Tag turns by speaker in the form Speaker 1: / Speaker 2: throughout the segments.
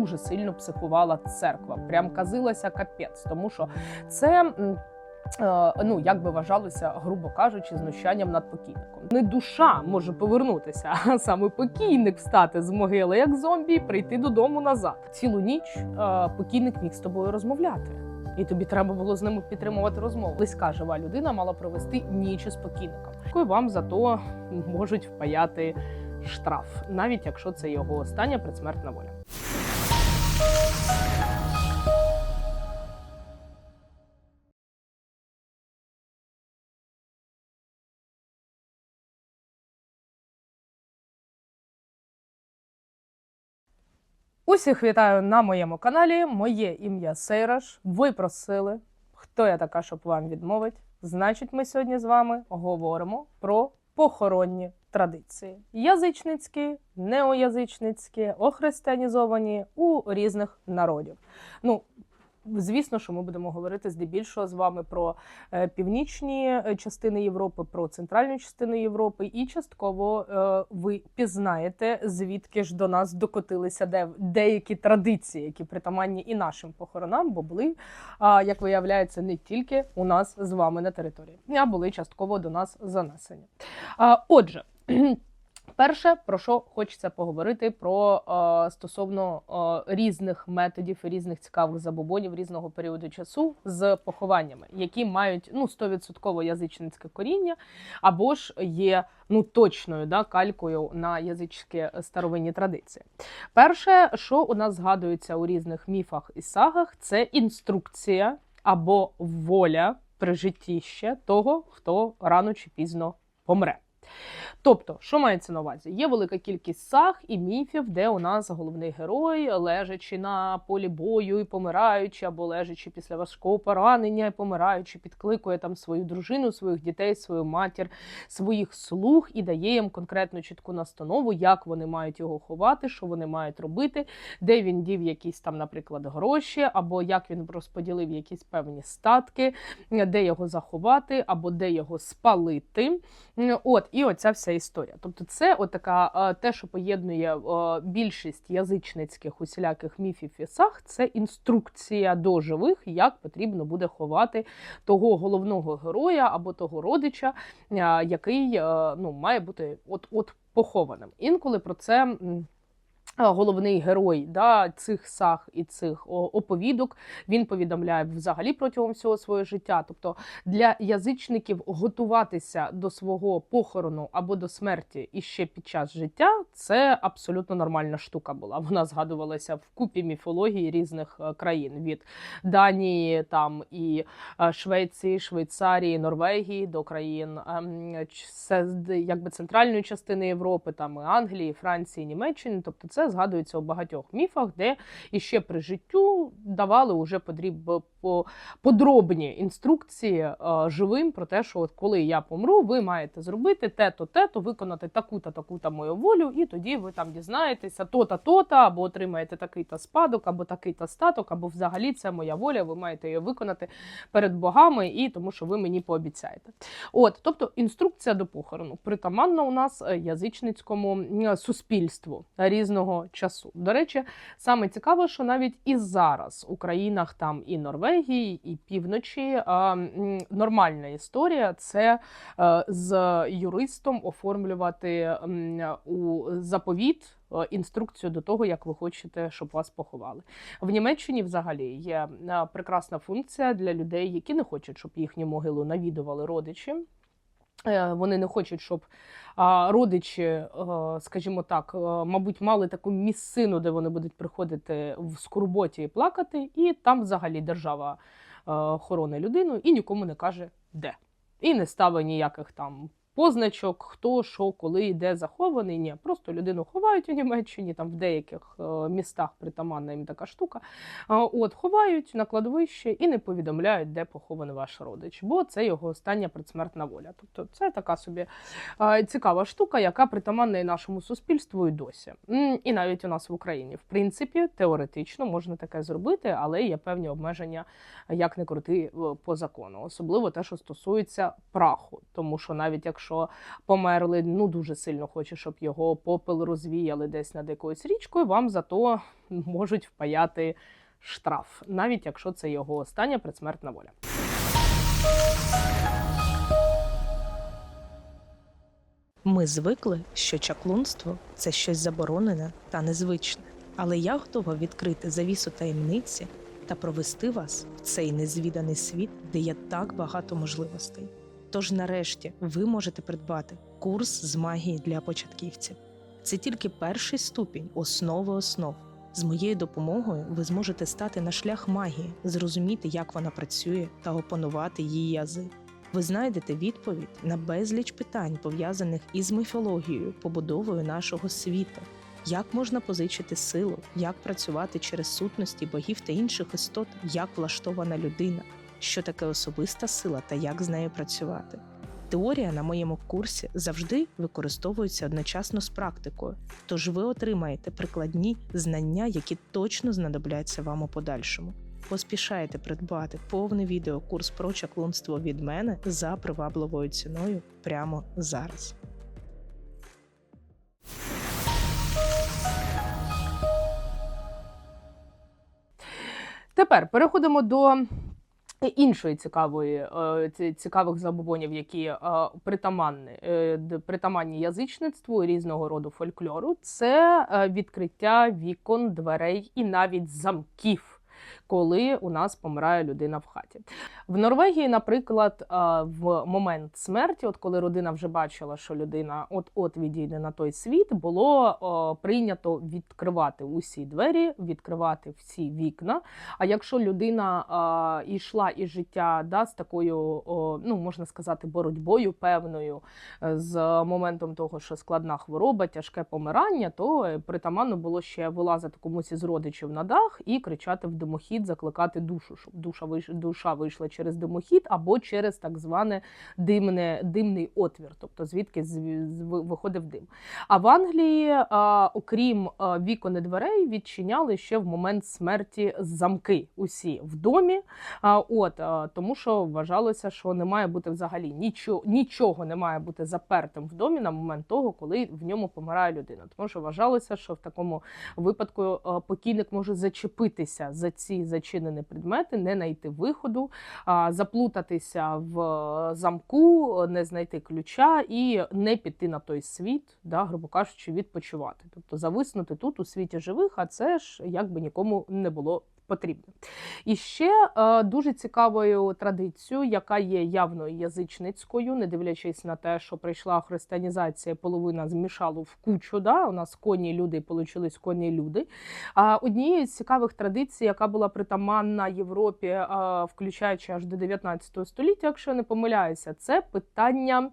Speaker 1: дуже сильно психувала церква. Прям казилася капець, тому що це. е, Ну, як би вважалося, грубо кажучи, знущанням над покійником. Не душа може повернутися, а саме покійник встати з могили, як зомбі, і прийти додому назад. Цілу ніч е, покійник міг з тобою розмовляти. І тобі треба було з ними підтримувати розмову. Близька жива людина мала провести ніч із покійником. І вам за то можуть впаяти штраф, навіть якщо це його остання предсмертна воля. Усіх вітаю на моєму каналі. Моє ім'я Сейраш. Ви просили, хто я така, щоб вам відмовить. Значить, ми сьогодні з вами говоримо про похоронні традиції: язичницькі, неоязичницькі, охристиянізовані у різних народів. Ну, Звісно, що ми будемо говорити здебільшого з вами про е, північні е, частини Європи, про центральну частину Європи, і частково е, ви пізнаєте, звідки ж до нас докотилися де, деякі традиції, які притаманні і нашим похоронам, бо були, як виявляється, не тільки у нас з вами на території, а були частково до нас занесені. Отже. Перше, про що хочеться поговорити про е, стосовно е, різних методів різних цікавих забобонів різного періоду часу з похованнями, які мають ну 100% язичницьке коріння, або ж є ну точною да, калькою на язичські старовинні традиції. Перше, що у нас згадується у різних міфах і сагах, це інструкція або воля при ще того, хто рано чи пізно помре. Тобто, що мається на увазі? Є велика кількість саг і міфів, де у нас головний герой, лежачи на полі бою і помираючи, або лежачи після важкого поранення і помираючи, підкликує там свою дружину, своїх дітей, свою матір, своїх слуг і дає їм конкретну чітку настанову, як вони мають його ховати, що вони мають робити, де він дів якісь там, наприклад, гроші, або як він розподілив якісь певні статки, де його заховати, або де його спалити. От, і оця вся історія. Тобто, це отака те, що поєднує більшість язичницьких усіляких міфів і саг, це інструкція до живих, як потрібно буде ховати того головного героя або того родича, який ну, має бути от от похованим. Інколи про це. Головний герой да, цих саг і цих оповідок він повідомляє взагалі протягом всього свого життя. Тобто для язичників готуватися до свого похорону або до смерті іще під час життя це абсолютно нормальна штука була. Вона згадувалася в купі міфології різних е, країн від Данії, там і е, Швеції, Швейцарії, Норвегії до країн ем, якби центральної частини Європи, там і Англії, Франції, Німеччини. Тобто, це згадується у багатьох міфах, де іще при життю давали уже подріб подробні інструкції е, живим про те, що от коли я помру, ви маєте зробити те-то, те-то, виконати таку-та, таку-та мою волю, і тоді ви там дізнаєтеся то-та, то-та, або отримаєте такий-то спадок, або такий-то статок, або взагалі це моя воля, ви маєте її виконати перед богами, і тому що ви мені пообіцяєте. От, тобто інструкція до похорону притаманна у нас е, язичницькому суспільству різного часу. До речі, саме цікаво, що навіть і зараз у країнах там і Норвегії, і півночі нормальна історія це е, з юристом оформлювати у заповіт. е, Інструкцію до того, як ви хочете, щоб вас поховали. В Німеччині взагалі є е, прекрасна функція для людей, які не хочуть, щоб їхню могилу навідували родичі. Е, Вони не хочуть, щоб родичі, е, скажімо так, е, мабуть, мали таку місцину, де вони будуть приходити в скорботі і плакати, і там взагалі держава охорони людину і нікому не каже де. І не ставить ніяких там позначок, хто, що, коли, де захований. Ні, просто людину ховають у Німеччині, там в деяких е, містах притаманна їм така штука. От ховають на кладовище і не повідомляють, де похований ваш родич, бо це його остання предсмертна воля. Тобто, це така собі цікава штука, яка притаманна і нашому суспільству і досі. І навіть у нас в Україні, в принципі, теоретично можна таке зробити, але є певні обмеження, як не крути по закону, особливо те, що стосується праху, тому що навіть якщо що померли, ну дуже сильно хоче, щоб його попел розвіяли десь над якоюсь річкою, вам зато можуть впаяти штраф, навіть якщо це його остання предсмертна воля.
Speaker 2: Ми звикли, що чаклунство це щось заборонене та незвичне. Але я готова відкрити завісу таємниці та провести вас в цей незвіданий світ, де є так багато можливостей. Тож, нарешті, ви можете придбати курс з магії для початківців. Це тільки перший ступінь основи основ. З моєю допомогою ви зможете стати на шлях магії, зрозуміти, як вона працює, та опанувати її язи. Ви знайдете відповідь на безліч питань, пов'язаних із міфологією, побудовою нашого світу. Як можна позичити силу, як працювати через сутності богів та інших істот, як влаштована людина, що таке особиста сила та як з нею працювати. Теорія на моєму курсі завжди використовується одночасно з практикою, тож ви отримаєте прикладні знання, які точно знадобляться вам у подальшому. Поспішайте придбати повний відеокурс про чаклунство від мене за привабливою ціною прямо зараз.
Speaker 1: Тепер переходимо до іншої цікавої е, цікавих забобонів, які е, притаманні, е, притаманні язичництву різного роду фольклору. Це відкриття вікон, дверей і навіть замків. Коли у нас помирає людина в хаті. В Норвегії, наприклад, в момент смерті, от коли родина вже бачила, що людина от-от відійде на той світ, було прийнято відкривати усі двері, відкривати всі вікна. А якщо людина йшла із життя да, з такою, ну можна сказати, боротьбою певною е, з моментом того, що складна хвороба, тяжке помирання, то е, притаманно було ще вилазити комусь із родичів на дах і кричати в димохід, закликати душу, щоб душа виш... душа вийшла через димохід або через так зване димне, димний отвір, тобто звідки виходив дим. А в Англії, окрім вікон і дверей, відчиняли ще в момент смерті замки усі в домі. От тому, що вважалося, що не має бути взагалі нічого, нічого не має бути запертим в домі на момент того, коли в ньому помирає людина. Тому що вважалося, що в такому випадку покійник може зачепитися за ці зачинені предмети, не знайти виходу, заплутатися в замку, не знайти ключа і не піти на той світ, да, грубо кажучи, відпочивати. Тобто зависнути тут у світі живих, а це ж якби нікому не було. Потрібно. І ще е, дуже цікавою традицією, яка є явно язичницькою, не дивлячись на те, що прийшла християнізація, половина змішала в кучу. Да? У нас коні люди і получились коні люди. А однією з цікавих традицій, яка була притаманна Європі, е, включаючи аж до 19 століття, якщо я не помиляюся, це питання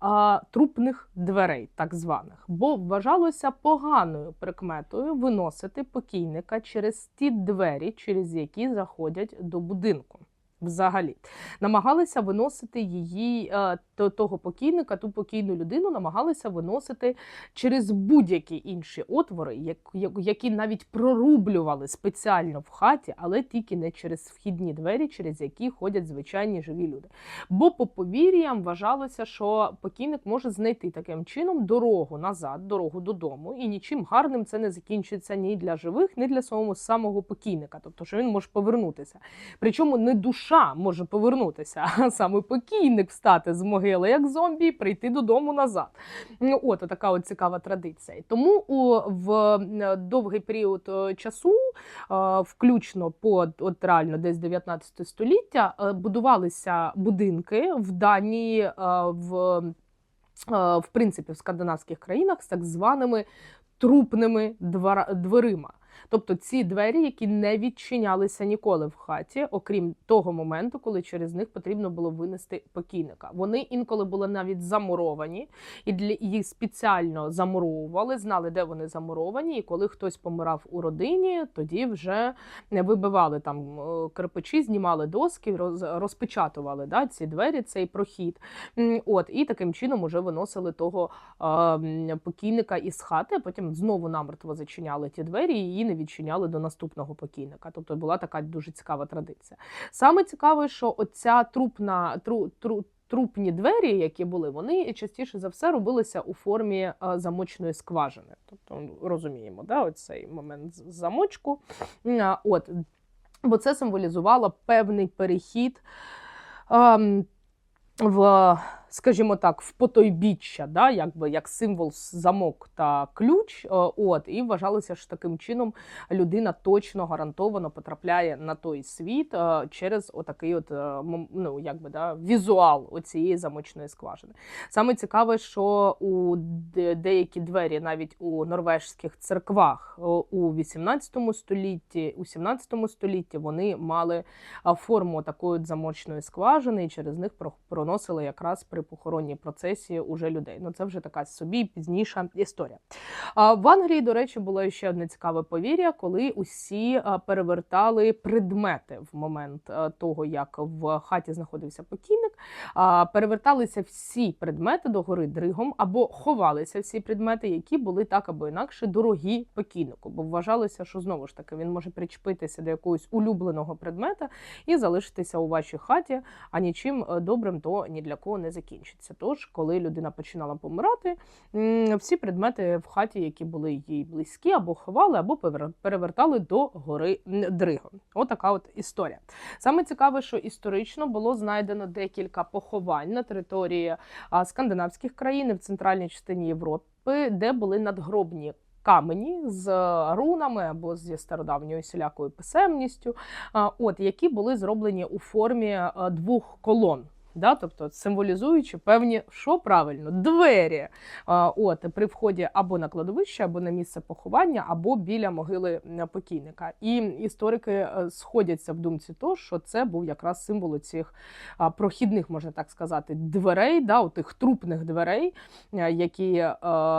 Speaker 1: а, трупних дверей, так званих, бо вважалося поганою прикметою виносити покійника через ті двері, через які заходять до будинку. Взагалі намагалися виносити її е, того покійника, ту покійну людину, намагалися виносити через будь-які інші отвори, як- як- які навіть прорублювали спеціально в хаті, але тільки не через вхідні двері, через які ходять звичайні живі люди. Бо по повір'ям вважалося, що покійник може знайти таким чином дорогу назад, дорогу додому, і нічим гарним це не закінчиться ні для живих, ні для самого самого покійника. Тобто, що він може повернутися. Причому не душа може повернутися, а саме покійник встати з могили, як зомбі, прийти додому назад. Ну, От така от цікава традиція. Тому у в довгий період е, часу, е, включно по от реально десь 19 століття, е, будувалися будинки в Данії, в, в принципі в скандинавських країнах з так званими трупними дверима. Тобто ці двері, які не відчинялися ніколи в хаті, окрім того моменту, коли через них потрібно було винести покійника. Вони інколи були навіть замуровані, і для їх спеціально замуровували, знали, де вони замуровані. І коли хтось помирав у родині, тоді вже вибивали там е, кирпичі, знімали доски, роз, розпечатували да, ці двері, цей прохід. От і таким чином уже виносили того е, покійника із хати, а потім знову намертво зачиняли ті двері і не відчиняли до наступного покійника. Тобто була така дуже цікава традиція. Саме цікаве, що оця трупна тру, тру, трупні двері, які були, вони частіше за все робилися у формі е, замочної скважини. Тобто ну, розуміємо, да, оцей момент замочку. От, бо це символізувало певний перехід. ем, в, скажімо так, в потойбіччя, да, якби як символ замок та ключ. е, От і вважалося, що таким чином людина точно гарантовано потрапляє на той світ е, через отакий, от е, ну якби да, візуал оцієї замочної скважини. Саме цікаве, що у деякі двері, навіть у норвежських церквах, у 18 столітті, у 17 столітті вони мали форму такої замочної скважини, і через них проносили якраз при похоронній процесії уже людей. Ну це вже така собі пізніша історія. В Англії, до речі, було ще одне цікаве повір'я, коли усі перевертали предмети в момент того, як в хаті знаходився покійник. Переверталися всі предмети до гори дригом або ховалися всі предмети, які були так або інакше дорогі покійнику, бо вважалося, що знову ж таки він може причепитися до якогось улюбленого предмета і залишитися у вашій хаті, а нічим е, добрим то ні для кого не закінчиться. Тож, коли людина починала помирати, всі предмети в хаті, які були їй близькі, або ховали, або перевертали до гори м, дригом. Отака от історія. Саме цікаве, що історично було знайдено декілька поховань на території скандинавських країн в центральній частині Європи, де були надгробні. Камені з е, рунами або зі стародавньою сілякою писемністю, от які були зроблені у формі е, двох колон. Да, тобто символізуючи певні, що правильно, двері. От при вході або на кладовище, або на місце поховання, або біля могили покійника. І історики е, сходяться в думці, то що це був якраз символ цих прохідних, можна так сказати, дверей, да, тих трупних дверей, е, які е,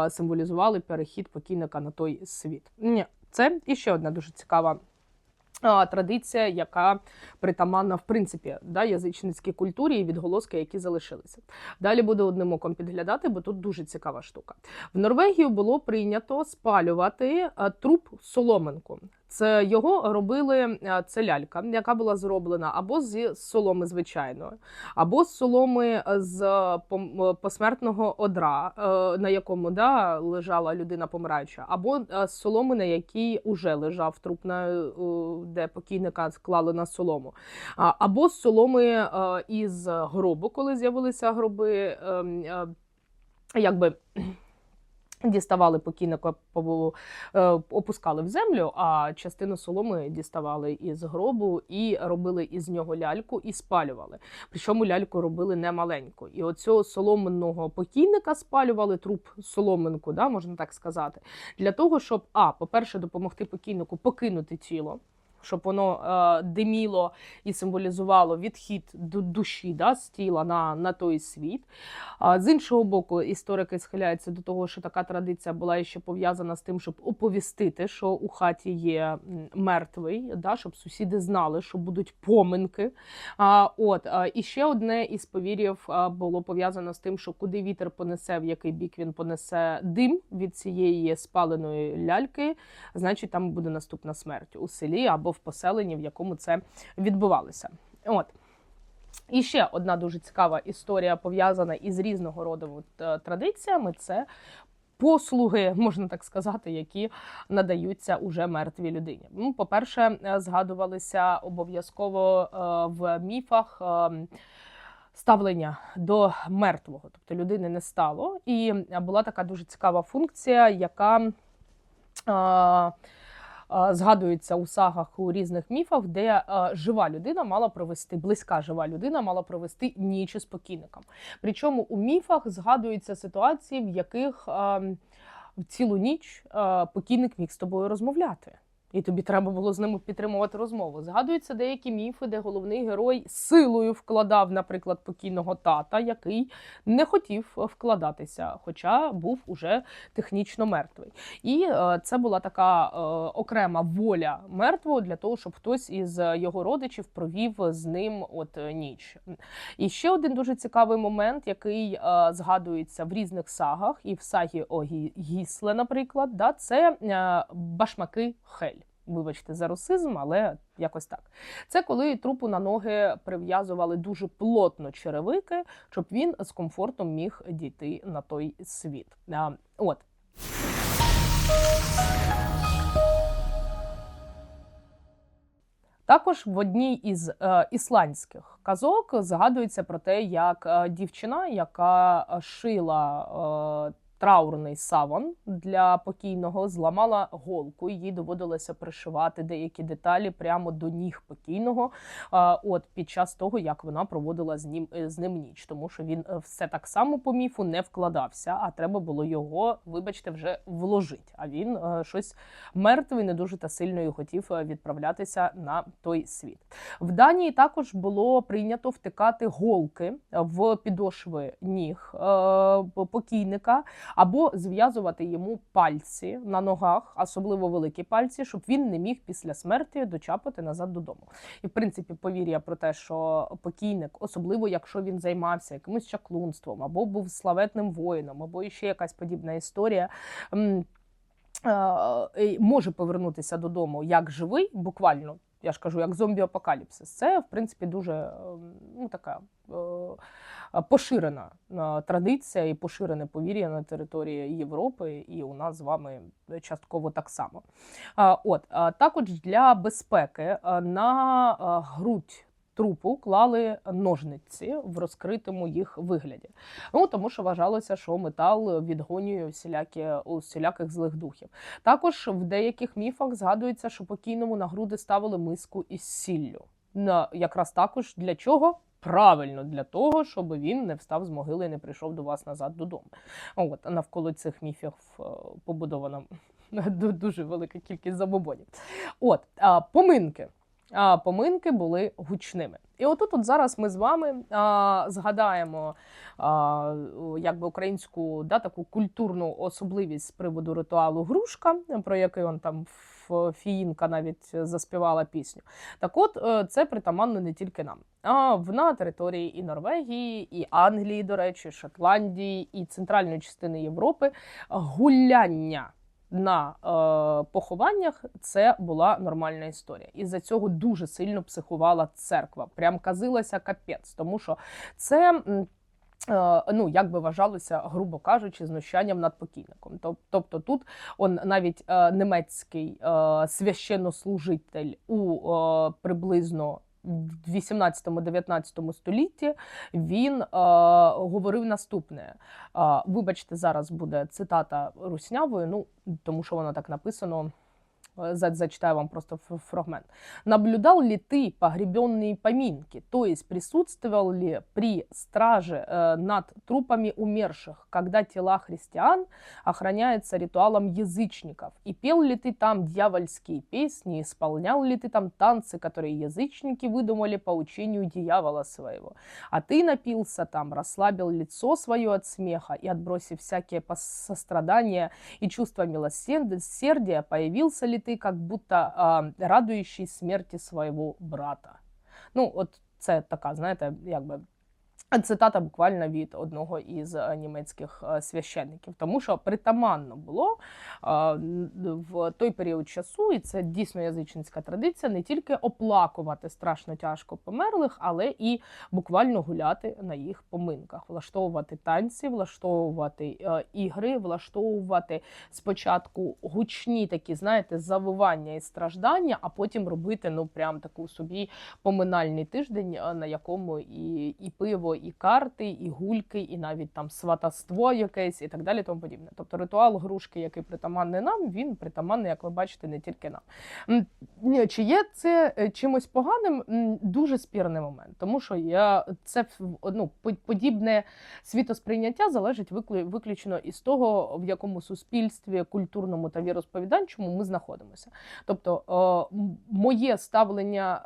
Speaker 1: символізували перехід покійника на той світ. Це іще одна дуже цікава. Традиція, яка притаманна в принципі да, язичницькій культурі і відголоски, які залишилися. Далі буду одним оком підглядати, бо тут дуже цікава штука. В Норвегію було прийнято спалювати труп соломинку. Це його робили це лялька, яка була зроблена або зі соломи звичайної, або з соломи е, з е, е, посмертного одра, е, на якому да, лежала людина помираюча, або е, з соломи, на якій уже лежав труп, на, е, де покійника склали на солому, або з соломи е, із гробу, коли з'явилися гроби. ем, е, Якби діставали покійника, е, опускали в землю, а частину соломи діставали із гробу і робили із нього ляльку і спалювали. Причому ляльку робили не маленьку. І оцього соломенного покійника спалювали труп соломинку, да, можна так сказати, для того, щоб а, по-перше, допомогти покійнику покинути тіло. Щоб воно е, диміло і символізувало відхід до душі да, з тіла на, на той світ. З іншого боку, історики схиляються до того, що така традиція була ще пов'язана з тим, щоб оповістити, що у хаті є мертвий, да, щоб сусіди знали, що будуть поминки. А, от, і ще одне із повір'їв було пов'язано з тим, що куди вітер понесе, в який бік він понесе дим від цієї спаленої ляльки, значить там буде наступна смерть у селі або в поселенні, в якому це відбувалося. От. І ще одна дуже цікава історія пов'язана із різного роду е, традиціями. Це послуги, можна так сказати, які надаються уже мертвій людині. Ну, по-перше, е, згадувалися обов'язково е, в міфах. Ставлення до мертвого, тобто людини не стало, і була така дуже цікава функція, яка згадується у сагах у різних міфах, де жива людина мала провести, близька жива людина мала провести ніч із покійником. Причому у міфах згадуються ситуації, в яких в цілу ніч покійник міг з тобою розмовляти. І тобі треба було з ними підтримувати розмову. Згадуються деякі міфи, де головний герой силою вкладав, наприклад, покійного тата, який не хотів вкладатися, хоча був уже технічно мертвий. І е, це була така е, окрема воля мертвого для того, щоб хтось із його родичів провів з ним от ніч. І ще один дуже цікавий момент, який е, згадується в різних сагах, і в сагі о Гі- Гісле, наприклад, да, це башмаки Хель. Вибачте за русизм, але якось так. Це коли трупу на ноги прив'язували дуже плотно черевики, щоб він з комфортом міг дійти на той світ. А, От. Також в одній із е, ісландських казок згадується про те, як е, дівчина, яка шила е, траурний саван для покійного, зламала голку. Їй доводилося пришивати деякі деталі прямо до ніг покійного. от під час того, як вона проводила з ним е, з ним ніч, тому що він е, все так само по міфу не вкладався, а треба було його, вибачте, вже вложити. А він е, щось мертвий, не дуже та сильно і хотів відправлятися на той світ. В Данії також було прийнято втикати голки в підошви ніг покійника або зв'язувати йому пальці на ногах, особливо великі пальці, щоб він не міг після смерті дочапати назад додому. І в принципі, повір'я про те, що покійник, особливо якщо він займався якимось чаклунством, або був славетним воїном, або ще якась подібна історія. може повернутися додому як живий, буквально. Я ж кажу, як зомбі-апокаліпсис. Це, в принципі, дуже е, ну, така е, поширена е, традиція і поширене повір'я на території Європи, і у нас з вами частково так само. От також для безпеки е, на е, грудь. Трупу клали ножниці в розкритому їх вигляді. Ну тому що вважалося, що метал відгонює всілякі усіляких злих духів. Також в деяких міфах згадується, що покійному на груди ставили миску із сіллю. На якраз також для чого? Правильно, для того, щоб він не встав з могили і не прийшов до вас назад додому. От навколо цих міфів е, побудована дуже велика кількість забобонів. От поминки. Поминки були гучними. І отут, от зараз ми з вами а, згадаємо а, якби українську да, таку культурну особливість з приводу ритуалу грушка, про який он там Фіїнка навіть заспівала пісню. Так от, е, це притаманно не тільки нам, а в на території і Норвегії, і Англії, до речі, Шотландії, і центральної частини Європи гуляння на е, похованнях це була нормальна історія. І за цього дуже сильно психувала церква. Прям казилася капець, тому що це. е, Ну, як би вважалося, грубо кажучи, знущанням над покійником. Тобто тут он навіть е, немецький е, священнослужитель у е, приблизно 18-19 столітті він е, говорив наступне. Е, вибачте, зараз буде цитата руснявою, ну тому що воно так написано. Э, за- Зачитаю вам просто фрагмент. Наблюдал ли ты погребенные поминки? То есть присутствовал ли при страже э, над трупами умерших, когда тела христиан охраняются ритуалом язычников? И пел ли ты там дьявольские песни? Исполнял ли ты там танцы, которые язычники выдумали по учению дьявола своего? А ты напился там, расслабил лицо свое от смеха и, отбросив всякие сострадания и чувство милосердия, появился ли ты как будто а, радующий смерти своего брата? Ну, от це така, знаєте, якби. Цитата буквально від одного із е, німецьких е, священників, тому що притаманно було е, в той період часу, і це дійсно язичницька традиція, не тільки оплакувати страшно тяжко померлих, але і буквально гуляти на їх поминках, влаштовувати танці, влаштовувати ігри, влаштовувати спочатку гучні такі, знаєте, завивання і страждання, а потім робити ну прям таку собі поминальний тиждень, на якому і, і пиво, і карти, і гульки, і навіть там сватаство якесь, і так далі, тому подібне. Тобто ритуал грушки, який притаманний нам, він притаманний, як ви бачите, не тільки нам. Чи є це е, чимось поганим? Дуже спірний момент, тому що я це ну, подібне світосприйняття залежить виключно із того, в якому суспільстві, культурному та віросповіданчому ми знаходимося. Тобто, е, моє ставлення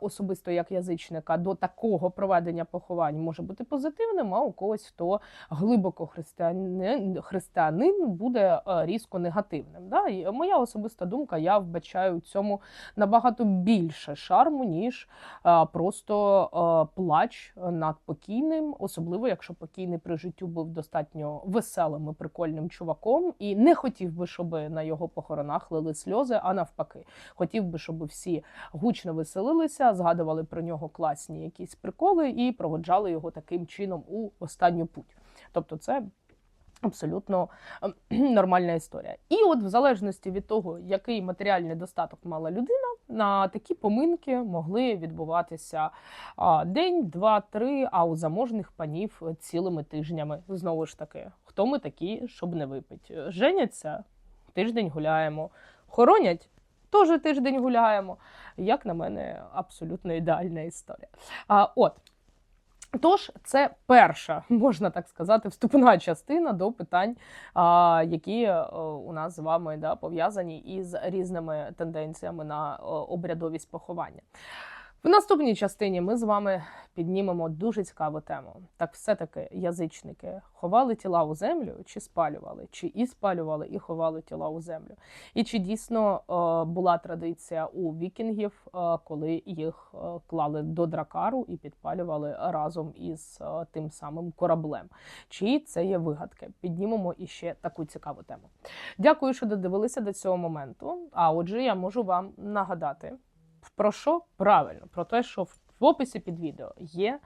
Speaker 1: е, особисто як язичника до такого проведення поховань може бути позитивним, а у когось, хто глибоко християнин, християнин буде е, різко негативним. Да? І моя особиста думка, я вбачаю у цьому набагато більше шарму, ніж е, просто е, плач над покійним, особливо якщо покійний при життю був достатньо веселим і прикольним чуваком, і не хотів би, щоб на його похоронах лили сльози, а навпаки, хотів би, щоб всі гучно веселилися, згадували про нього класні якісь приколи і проводжали його таким чином у останню путь. Тобто, це. Абсолютно ем, нормальна історія. І от, в залежності від того, який матеріальний достаток мала людина, на такі поминки могли відбуватися день, два, три, а у заможних панів цілими тижнями. Знову ж таки, хто ми такі, щоб не випити? Женяться, тиждень гуляємо, хоронять. Теж тиждень гуляємо. Як на мене, абсолютно ідеальна історія. А, от. Тож, це перша, можна так сказати, вступна частина до питань, які е, у нас з вами да, пов'язані із різними тенденціями на е, обрядовість поховання. В наступній частині ми з вами піднімемо дуже цікаву тему. Так, все-таки язичники ховали тіла у землю чи спалювали, чи і спалювали, і ховали тіла у землю. І чи дійсно е, була традиція у вікінгів, е, коли їх е, клали до дракару і підпалювали разом із тим самим кораблем? Чи це є вигадки? Піднімемо іще таку цікаву тему. Дякую, що додивилися до цього моменту. А отже, я можу вам нагадати. Про що? Правильно, про те, що в описі під відео є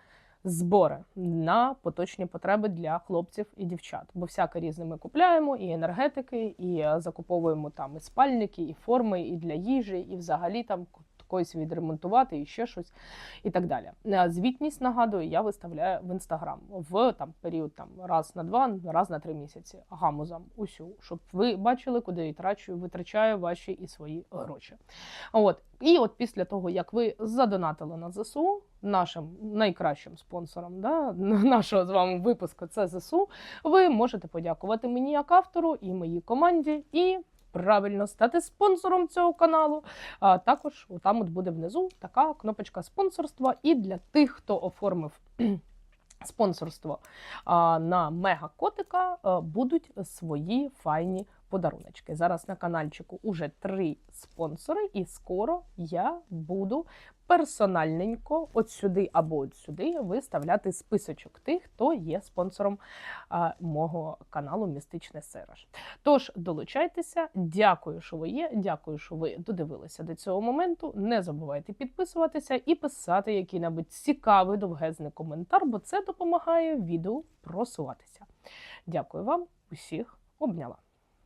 Speaker 1: збори на поточні потреби для хлопців і дівчат. Бо всяке різне ми купляємо, і енергетики, і е, закуповуємо там і спальники, і форми, і для їжі, і взагалі там когось відремонтувати, і ще щось, і так далі. Е, Звітність нагадую, я виставляю в інстаграм в там період там раз на два, раз на три місяці. Гамузам усю, щоб ви бачили, куди я трачу, витрачаю ваші і свої гроші. От і от після того, як ви задонатили на ЗСУ, нашим найкращим спонсором да, нашого з вами випуску, це ЗСУ, ви можете подякувати мені як автору і моїй команді і. Правильно стати спонсором цього каналу. А також там от буде внизу така кнопочка спонсорства. І для тих, хто оформив спонсорство на мега котика, будуть свої файні подаруночки. Зараз на каналчику уже три спонсори, і скоро я буду персональненько от сюди або от сюди виставляти списочок тих, хто є спонсором а, мого каналу Містичне Серож. Тож долучайтеся, дякую, що ви є. Дякую, що ви додивилися до цього моменту. Не забувайте підписуватися і писати який-небудь цікавий довгезний коментар, бо це допомагає відео просуватися. Дякую вам, усіх обняла.